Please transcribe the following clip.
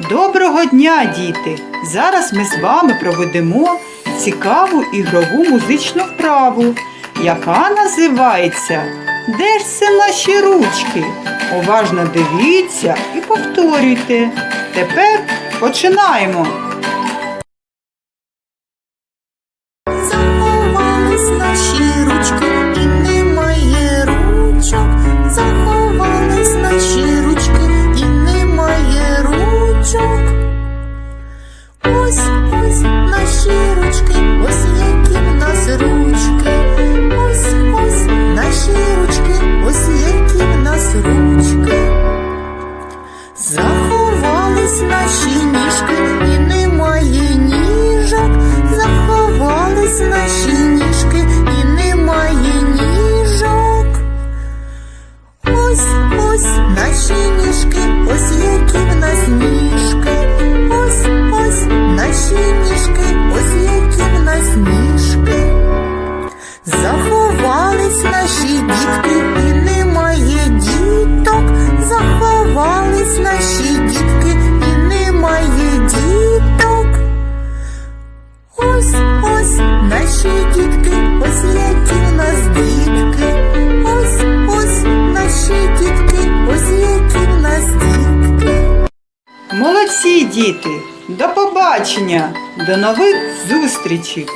Доброго дня, діти! Зараз ми з вами проведемо цікаву ігрову музичну вправу, яка називається Де ж це наші ручки? Уважно дивіться і повторюйте. Тепер починаємо. Заховались наші дітки і немає діток. Заховались наші дітки і немає діток. Ось ось наші дітки, ось які в нас дітки. Ось ось наші дітки, ось які в нас дітки. Молодці, діти! До побачення! До нових зустрічей!